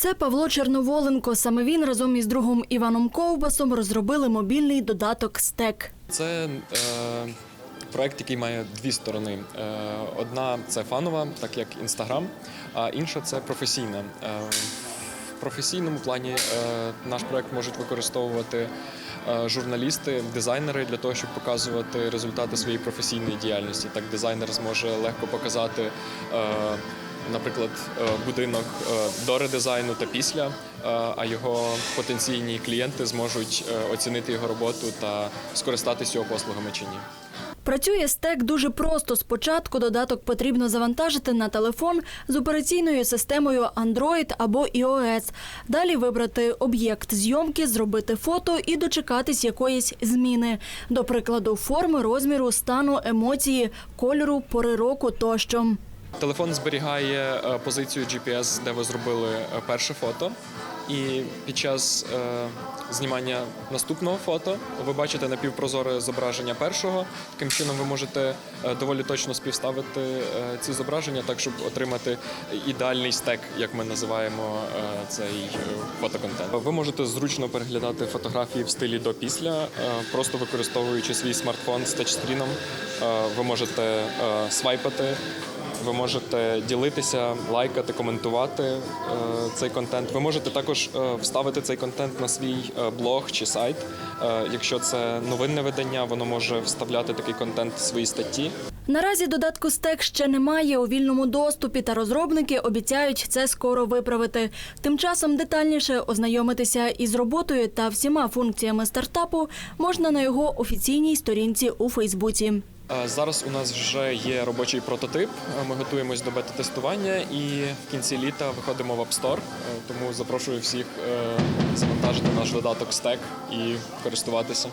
Це Павло Черноволенко. Саме він разом із другом Іваном Ковбасом розробили мобільний додаток Стек. Це е, проект, який має дві сторони. Е, одна це фанова, так як Інстаграм, а інша це професійна. Е, в професійному плані е, наш проект можуть використовувати е, журналісти, дизайнери для того, щоб показувати результати своєї професійної діяльності. Так дизайнер зможе легко показати. Наприклад, е, будинок е, до редизайну та після, е, а його потенційні клієнти зможуть оцінити його роботу та скористатися його послугами чи ні. Працює стек дуже просто. Спочатку додаток потрібно завантажити на телефон з операційною системою Android або iOS. Далі вибрати об'єкт зйомки, зробити фото і дочекатись якоїсь зміни. До прикладу, форми, розміру, стану, емоції, кольору, пори року тощо. Телефон зберігає е, позицію GPS, де ви зробили е, перше фото. І під час е, знімання наступного фото ви бачите напівпрозоре зображення першого. Таким чином ви можете доволі точно співставити ці зображення, так щоб отримати ідеальний стек, як ми називаємо цей фотоконтент. Ви можете зручно переглядати фотографії в стилі до після, просто використовуючи свій смартфон з тачскріном. Ви можете свайпати. Ви можете ділитися, лайкати, коментувати е, цей контент. Ви можете також е, вставити цей контент на свій е, блог чи сайт. Якщо це новинне видання, воно може вставляти такий контент в свої статті. Наразі додатку стек ще немає у вільному доступі, та розробники обіцяють це скоро виправити. Тим часом детальніше ознайомитися із роботою та всіма функціями стартапу можна на його офіційній сторінці у Фейсбуці. Зараз у нас вже є робочий прототип. Ми готуємось до бета-тестування і в кінці літа виходимо в App Store. Е, Тому запрошую всіх е, завантажити наш додаток Stack і користуватися.